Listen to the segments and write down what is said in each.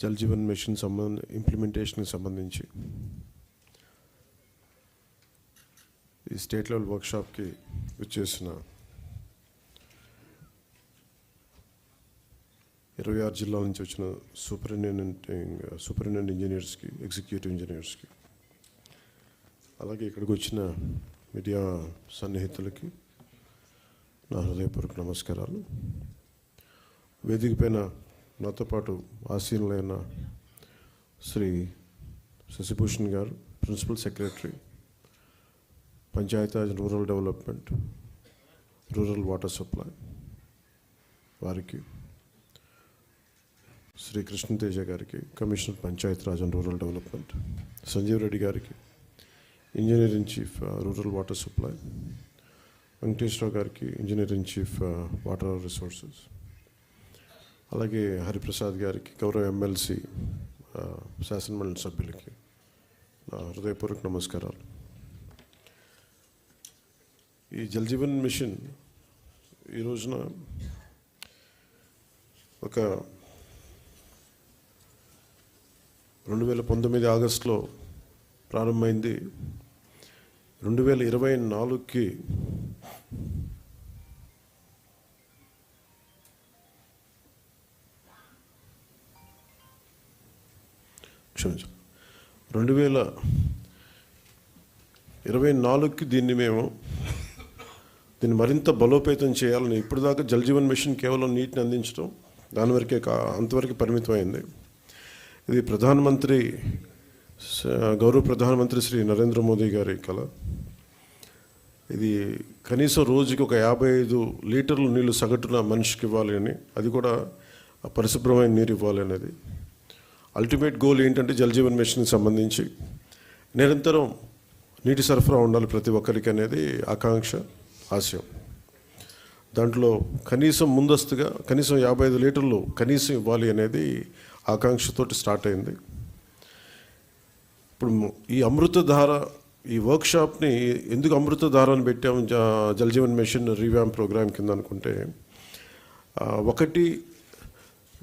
Jal Jeevan machine సంబంధ ఇంప్లిమెంటేషన్కి సంబంధించి ఈ స్టేట్ లెవెల్ వర్క్షాప్కి వచ్చేసిన ఇరవై ఆరు జిల్లాల నుంచి వచ్చిన సూపరింటెండెంటింగ్ సూపరింటెండెంట్ ఇంజనీర్స్కి ఎగ్జిక్యూటివ్ ఇంజనీర్స్కి అలాగే ఇక్కడికి వచ్చిన మీడియా సన్నిహితులకి నా హృదయపూర్వక నమస్కారాలు. వేదిక పైన నాతో పాటు ఆసీనులైన శ్రీ శశిభూషణ్ గారు principal secretary Panchayati Raj rural development rural water supply వారికి శ్రీ కృష్ణతేజ గారికి commissioner Panchayati Raj and rural development Sanjeev Reddy గారికి engineering chief rural water supply Venkateswara Rao గారికి ఇంజనీరింగ్ చీఫ్ వాటర్ రిసోర్సెస్. అలాగే హరిప్రసాద్ గారికి గౌరవ ఎమ్మెల్సీ శాసనమండలి సభ్యులకి నా హృదయపూర్వక నమస్కారాలు. ఈ జలజీవన్ మిషన్ ఈ రోజున ఒక రెండు వేల పంతొమ్మిది ఆగస్టులో ప్రారంభమైంది. రెండు వేల ఇరవై నాలుగుకి క్షమించండి రెండు వేల ఇరవై నాలుగుకి దీన్ని మేము దీన్ని మరింత బలోపేతం చేయాలని ఇప్పటిదాకా జలజీవన్ మిషన్ కేవలం నీటిని అందించడం దాని వరకే కా అంతవరకు పరిమితమైంది. ఇది ప్రధానమంత్రి గౌరవ ప్రధానమంత్రి శ్రీ నరేంద్ర మోదీ గారి కళ. ఇది కనీసం రోజుకి ఒక యాభై ఐదు లీటర్లు నీళ్ళు సగటున మనిషికి ఇవ్వాలి అని అది కూడా పరిశుభ్రమైన నీరు ఇవ్వాలి అనేది. అల్టిమేట్ గోల్ ఏంటంటే జలజీవన్ మిషన్కి సంబంధించి నిరంతరం నీటి సరఫరా ఉండాలి ప్రతి ఒక్కరికి అనేది ఆకాంక్ష ఆశయం. దాంట్లో కనీసం ముందస్తుగా కనీసం యాభై ఐదు లీటర్లు కనీసం ఇవ్వాలి అనేది ఆకాంక్షతోటి స్టార్ట్ అయింది. ఇప్పుడు ఈ అమృతధార ఈ వర్క్షాప్ని ఎందుకు అమృతధార అని పెట్టాము జలజీవన్ మిషన్ రీవ్యామ్ ప్రోగ్రామ్ కింద అనుకుంటే ఒకటి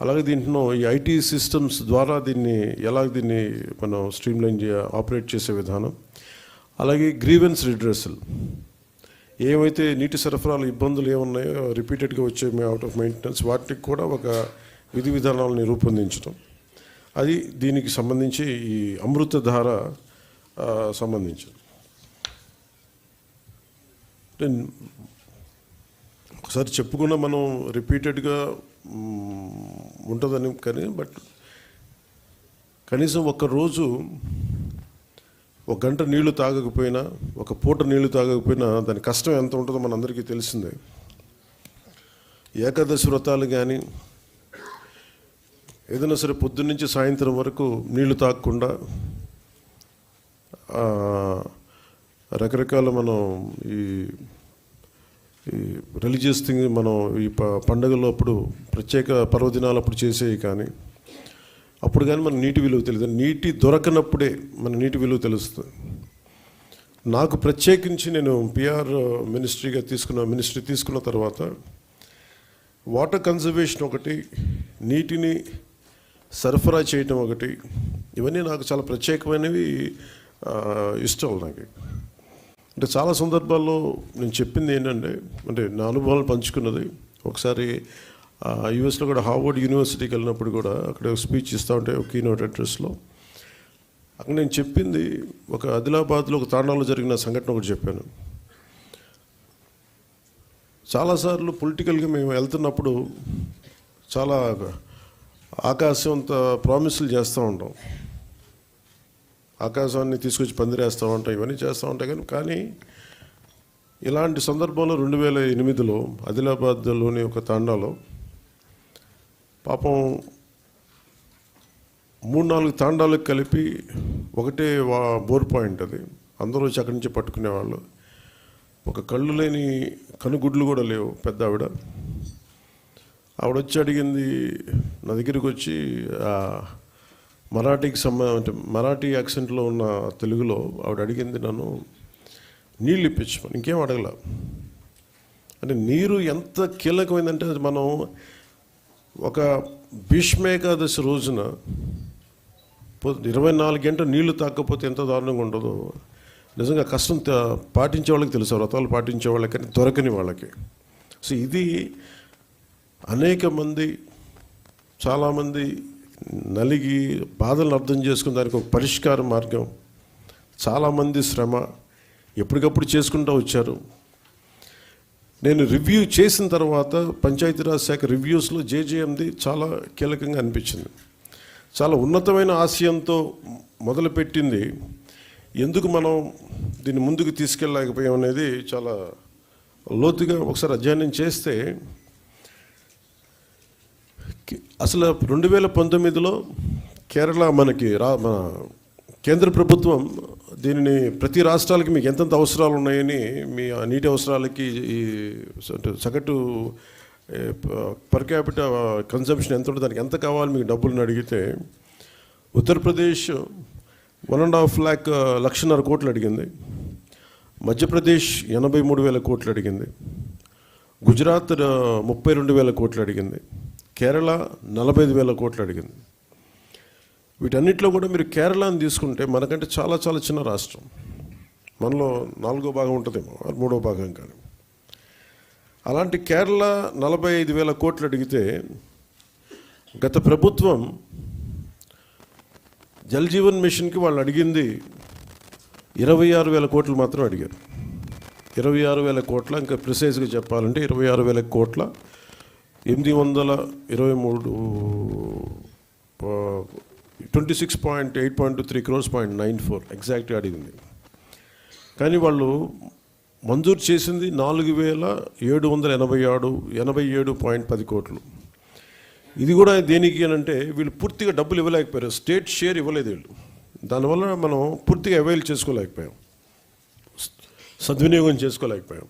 అలాగే దీంట్లో ఈ ఐటీ సిస్టమ్స్ ద్వారా దీన్ని ఎలా దీన్ని మనం స్ట్రీమ్లైన్ చే ఆపరేట్ చేసే విధానం. అలాగే గ్రీవెన్స్ రిడ్రెసల్. ఏమైతే నీటి సరఫరాలు ఇబ్బందులు ఏమున్నాయో రిపీటెడ్గా వచ్చే అవుట్ ఆఫ్ మెయింటెనెన్స్ వాటికి కూడా ఒక విధి విధానాలని రూపొందించడం. అది దీనికి సంబంధించి ఈ అమృతధార సంబంధించి ఒకసారి చెప్పుకున్న మనం రిపీటెడ్గా ఉంటుందని కానీ బట్ కనీసం ఒక రోజు ఒక గంట నీళ్ళు తాగకపోయినా ఒక పూట నీళ్ళు తాగకపోయినా దాని కష్టం ఎంత ఉంటుందో మనందరికీ తెలిసిందే. ఏకాదశి వ్రతాలు కానీ ఏదైనా సరే పొద్దున్నుంచి సాయంత్రం వరకు నీళ్ళు తాగకుండా రకరకాల మనం ఈ ఈ రిలీజియస్ థింగ్ మనం ఈ ప పండుగల్లో అప్పుడు ప్రత్యేక పర్వదినాలు అప్పుడు చేసేవి కానీ అప్పుడు కానీ మన నీటి విలువ తెలియదు. నీటి దొరకనప్పుడే మన నీటి విలువ తెలుస్తుంది. నాకు ప్రత్యేకించి నేను పిఆర్ మినిస్ట్రీగా తీసుకున్న మినిస్ట్రీ తీసుకున్న తర్వాత వాటర్ కన్జర్వేషన్ ఒకటి నీటిని సరఫరా చేయటం ఒకటి ఇవన్నీ నాకు చాలా ప్రత్యేకమైనవి ఇష్టం నాకు. అంటే చాలా సందర్భాల్లో నేను చెప్పింది ఏంటంటే అంటే నా అనుభవాలు పంచుకున్నది ఒకసారి యుఎస్లో కూడా హార్వర్డ్ యూనివర్సిటీకి వెళ్ళినప్పుడు కూడా అక్కడ స్పీచ్ ఇస్తూ ఉంటే ఒక కీనోట్ అడ్రస్లో అక్కడ నేను చెప్పింది ఒక ఆదిలాబాద్లో ఒక తాండాలో జరిగిన సంఘటన ఒకటి చెప్పాను. చాలాసార్లు పొలిటికల్గా మేము వెళ్తున్నప్పుడు చాలా ఆకాశం అంత ప్రామిసులు చేస్తూ ఉంటాం. ఆకాశాన్ని తీసుకొచ్చి పందిరేస్తూ ఉంటాం ఇవన్నీ చేస్తూ ఉంటాయి కానీ కానీ ఇలాంటి సందర్భంలో రెండు వేల ఎనిమిదిలో ఆదిలాబాద్లోని ఒక తాండాలో పాపం మూడు నాలుగు తాండాలకు కలిపి ఒకటే బోర్ పాయింట్ అది. అందరూ వచ్చి అక్కడి నుంచి పట్టుకునేవాళ్ళు ఒక కళ్ళు లేని కనుగుడ్లు కూడా లేవు పెద్ద ఆవిడ. ఆవిడ వచ్చి అడిగింది నా దగ్గరికి వచ్చి మరాఠీకి సంబంధం అంటే మరాఠీ యాక్సెంట్లో ఉన్న తెలుగులో ఆవిడ అడిగింది నన్ను నీళ్ళు ఇప్పించమని ఇంకేం అడగల. అంటే నీరు ఎంత కీలకమైందంటే అది మనం ఒక భీష్మేకాదశి రోజున ఇరవై నాలుగు గంటలు నీళ్ళు తాకపోతే ఎంత దారుణంగా ఉండదో నిజంగా కష్టం పాటించే వాళ్ళకి తెలుసు వ్రతాలు పాటించే వాళ్ళకి కానీ దొరకని వాళ్ళకి. సో ఇది అనేక మంది చాలామంది నలిగి బాధలను అర్థం చేసుకుని దానికి ఒక పరిష్కార మార్గం. చాలామంది శ్రమ ఎప్పటికప్పుడు చేసుకుంటూ వచ్చారు. నేను రివ్యూ చేసిన తర్వాత పంచాయతీరాజ్ శాఖ రివ్యూస్లో జేజేఎంది చాలా కీలకంగా అనిపించింది. చాలా ఉన్నతమైన ఆశయంతో మొదలుపెట్టింది. ఎందుకు మనం దీన్ని ముందుకు తీసుకెళ్ళలేకపోయాం అనేది చాలా లోతుగా ఒకసారి అధ్యయనం చేస్తే అసలు రెండు వేల పంతొమ్మిదిలో కేరళ మనకి రా మన కేంద్ర ప్రభుత్వం దీనిని ప్రతి రాష్ట్రాలకి మీకు ఎంతెంత అవసరాలు ఉన్నాయని మీ ఆ నీటి అవసరాలకి ఈ సగటు పర్ క్యాపిట కన్సంప్షన్ ఎంత ఉంటుంది దానికి ఎంత కావాలి మీకు డబ్బులను అడిగితే Uttar Pradesh one and half lakh లక్షన్నర కోట్లు అడిగింది. మధ్యప్రదేశ్ ఎనభై మూడు వేల కోట్లు అడిగింది. గుజరాత్ ముప్పై రెండు వేల కోట్లు అడిగింది. కేరళ నలభై ఐదు వేల కోట్లు అడిగింది. వీటన్నిటిలో కూడా మీరు కేరళని తీసుకుంటే మనకంటే చాలా చాలా చిన్న రాష్ట్రం. మనలో నాలుగో భాగం ఉంటుందేమో మూడో భాగం కానీ అలాంటి కేరళ నలభై ఐదు వేల కోట్లు అడిగితే గత ప్రభుత్వం జల్ జీవన్ మిషన్కి వాళ్ళు అడిగింది ఇరవై ఆరు వేల కోట్లు మాత్రం అడిగారు. ఇరవై ఆరు వేల కోట్ల ఇంకా ప్రిసైజ్గా చెప్పాలంటే ఇరవై ఆరు వేల కోట్ల ఎనిమిది వందల ఇరవై మూడు twenty six point eight point three crores point nine four ఎగ్జాక్ట్గా అడిగింది. కానీ వాళ్ళు మంజూరు చేసింది నాలుగు వేల ఏడు వందల ఎనభై ఆరు ఎనభై ఏడు పాయింట్ పది కోట్లు. ఇది కూడా దేనికి అని అంటే వీళ్ళు పూర్తిగా డబ్బులు ఇవ్వలేకపోయారు. స్టేట్ షేర్ ఇవ్వలేదు వీళ్ళు. దానివల్ల మనం పూర్తిగా అవైల్ చేసుకోలేకపోయాం. సద్వినియోగం చేసుకోలేకపోయాం.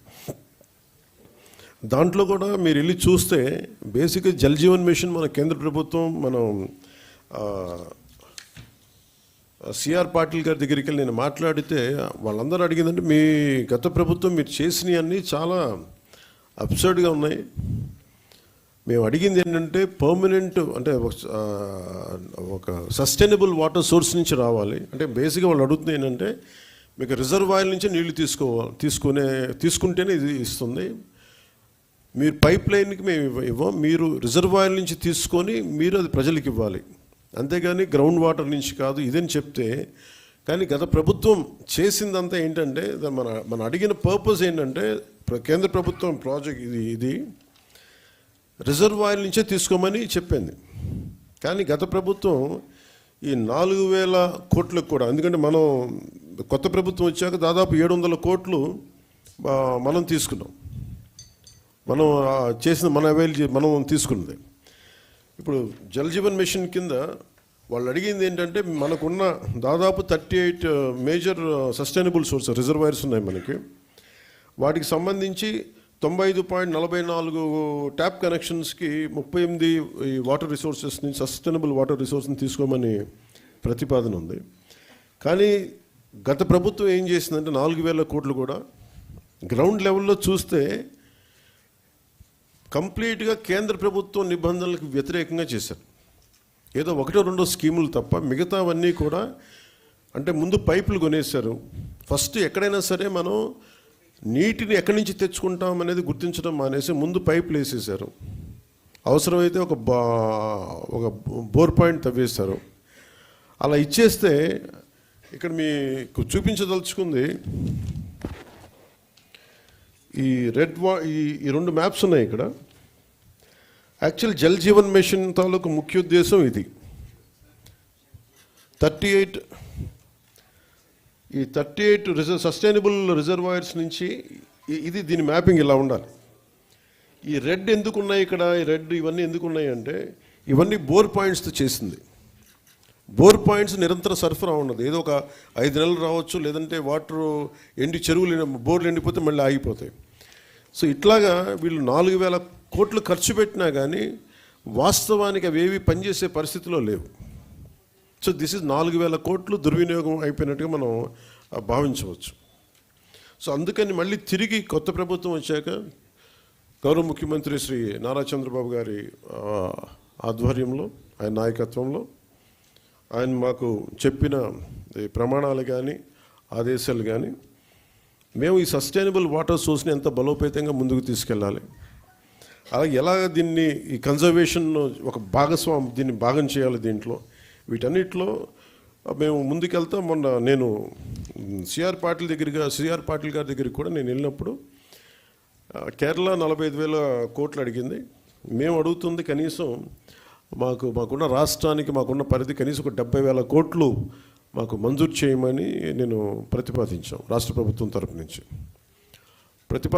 దాంట్లో కూడా మీరు వెళ్ళి చూస్తే బేసిక్గా జలజీవన్ మిషన్ మన కేంద్ర ప్రభుత్వం మనం సిఆర్ పాటిల్ గారి దగ్గరికి వెళ్ళి నేను మాట్లాడితే వాళ్ళందరూ అడిగిందంటే మీ గత ప్రభుత్వం మీరు చేసినవి అన్నీ చాలా అబ్సర్డ్గా ఉన్నాయి. మేము అడిగింది ఏంటంటే పర్మనెంట్ అంటే ఒక- ఒక సస్టైనబుల్ వాటర్ సోర్స్ నుంచి రావాలి. అంటే బేసిక్గా వాళ్ళు అడుగుతుంది ఏంటంటే మీకు రిజర్వాయర్ నుంచి నీళ్ళు తీసుకోవాలి తీసుకునే తీసుకుంటేనే ఇది ఇస్తుంది. మీరు పైప్ లైన్కి మేము ఇవ్వ- ఇవ్వం. మీరు రిజర్వాయర్ నుంచి తీసుకొని మీరు అది ప్రజలకు ఇవ్వాలి. అంతేగాని గ్రౌండ్ వాటర్ నుంచి కాదు ఇదని చెప్తే కానీ గత ప్రభుత్వం చేసిందంతా ఏంటంటే మన మన అడిగిన పర్పస్ ఏంటంటే కేంద్ర ప్రభుత్వం ప్రాజెక్ట్ ఇది ఇది రిజర్వాయర్ నుంచే తీసుకోమని చెప్పింది. కానీ గత ప్రభుత్వం ఈ నాలుగు వేల కోట్లకు కూడా ఎందుకంటే మనం కొత్త ప్రభుత్వం వచ్చాక దాదాపు ఏడు వందల కోట్లు మనం తీసుకున్నాం. మనం చేసిన మన అవైల్ మనం తీసుకున్నది. ఇప్పుడు జలజీవన్ మిషన్ కింద వాళ్ళు అడిగింది ఏంటంటే మనకున్న దాదాపు thirty eight major sustainable source reservoirs ఉన్నాయి మనకి. వాటికి సంబంధించి తొంభై ఐదు పాయింట్ నలభై నాలుగు ట్యాప్ కనెక్షన్స్కి ముప్పై ఎనిమిది ఈ వాటర్ రిసోర్సెస్ నుంచి సస్టైనబుల్ వాటర్ రిసోర్స్ని తీసుకోమని ప్రతిపాదన ఉంది. కానీ గత ప్రభుత్వం ఏం చేసిందంటే నాలుగు వేల కోట్లు కూడా గ్రౌండ్ లెవెల్లో చూస్తే కంప్లీట్గా కేంద్ర ప్రభుత్వం నిబంధనలకు వ్యతిరేకంగా చేశారు. ఏదో ఒకటో రెండో స్కీములు తప్ప మిగతావన్నీ కూడా అంటే ముందు పైపులు కొనేశారు. ఫస్ట్ ఎక్కడైనా సరే మనం నీటిని ఎక్కడి నుంచి తెచ్చుకుంటాం అనేది గుర్తించడం మానేసి ముందు పైపులు వేసేసారు అవసరమైతే ఒక బా ఒక బోర్ పాయింట్ తవ్వేస్తారు అలా ఇచ్చేస్తే ఇక్కడ మీకు చూపించదలుచుకుంది ఈ రెడ్ వా ఈ ఈ రెండు మ్యాప్స్ ఉన్నాయి ఇక్కడ. యాక్చువల్ జల్ జీవన్ మిషన్ తాలూకు ముఖ్య ఉద్దేశం ఇది. థర్టీ ఎయిట్ ఈ thirty eight reserve sustainable reservoirs నుంచి ఇది దీని మ్యాపింగ్ ఇలా ఉండాలి. ఈ రెడ్ ఎందుకు ఉన్నాయి ఇక్కడ? ఈ రెడ్ ఇవన్నీ ఎందుకు ఉన్నాయి అంటే ఇవన్నీ బోర్ పాయింట్స్తో చేసింది. బోర్ పాయింట్స్ నిరంతర సరఫరా ఉన్నది. ఏదో ఒక ఐదు నెలలు రావచ్చు లేదంటే వాటర్ ఎండి చెరువులు బోర్లు ఎండిపోతే మళ్ళీ ఆగిపోతాయి. సో ఇట్లాగా వీళ్ళు నాలుగు వేల కోట్లు ఖర్చు పెట్టినా కానీ వాస్తవానికి అవి ఏవి పనిచేసే పరిస్థితిలో లేవు. సో దిస్ ఇస్ నాలుగు వేల కోట్లు దుర్వినియోగం అయిపోయినట్టుగా మనం భావించవచ్చు. సో అందుకని మళ్ళీ తిరిగి కొత్త ప్రభుత్వం వచ్చాక గౌరవ ముఖ్యమంత్రి శ్రీ నారా చంద్రబాబు గారి ఆధ్వర్యంలో ఆయన నాయకత్వంలో ఆయన మాకు చెప్పిన ఈ ప్రమాణాలు కానీ ఆదేశాలు కానీ మేము ఈ సస్టైనబుల్ వాటర్ సోర్స్ని ఎంత బలోపేతంగా ముందుకు తీసుకెళ్ళాలి అలాగే ఎలా దీన్ని ఈ కన్జర్వేషన్ ఒక భాగస్వామి దీన్ని భాగం చేయాలి దీంట్లో? వీటన్నిటిలో మేము ముందుకెళ్తా. మొన్న నేను సిఆర్ పాటిల్ దగ్గరగా సిఆర్ పాటిల్ గారి దగ్గరికి కూడా నేను వెళ్ళినప్పుడు కేరళ నలభై ఐదు వేల కోట్లు అడిగింది. మేము అడుగుతుంది కనీసం మాకు మాకున్న రాష్ట్రానికి మాకున్న పరిధి కనీసం ఒక డెబ్బై వేల కోట్లు మాకు మంజూరు చేయమని నేను ప్రతిపాదించాం రాష్ట్ర ప్రభుత్వం తరపు నుంచి. ప్రతిపా